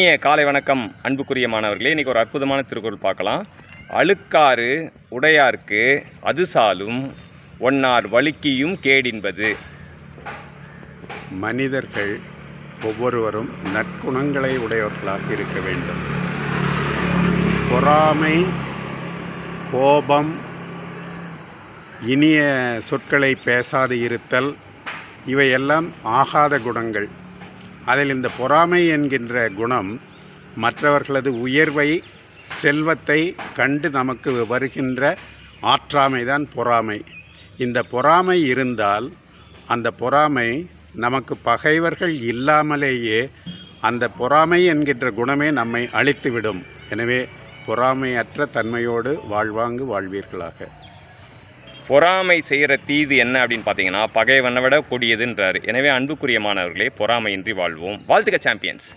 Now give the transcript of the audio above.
இனிய காலை வணக்கம் அன்புக்குரிய மாணவர்களே. இன்றைக்கி ஒரு அற்புதமான திருக்குறள் பார்க்கலாம். அழுக்காறு உடையார்க்கு அது சாலும் ஒன்னார் வழுக்கியும் கேடின்பது. மனிதர்கள் ஒவ்வொருவரும் நற்குணங்களை உடையவர்களாக இருக்க வேண்டும். பொறாமை கோபம் இனிய சொற்களை பேசாது இருத்தல் இவையெல்லாம் ஆகாத குணங்கள். அதில் இந்த பொறாமை என்கின்ற குணம் மற்றவர்களது உயர்வை செல்வத்தை கண்டு நமக்கு வருகின்ற ஆற்றாமைதான் பொறாமை. இந்த பொறாமை இருந்தால் அந்த பொறாமை நமக்கு பகைவர்கள் இல்லாமலேயே அந்த பொறாமை என்கின்ற குணமே நம்மை அழித்துவிடும். எனவே பொறாமையற்ற தன்மையோடு வாழ்வாங்கு வாழ்வீர்களாக. பொறாமை செய்கிற தீது என்ன அப்படின்னு பார்த்தீங்கன்னா பகைவனை விட கொடியதுன்றார். எனவே அன்புக்குரிய மாணவர்களே பொறாமையின்றி வாழ்வோம். வாழ்த்துக்க சாம்பியன்ஸ்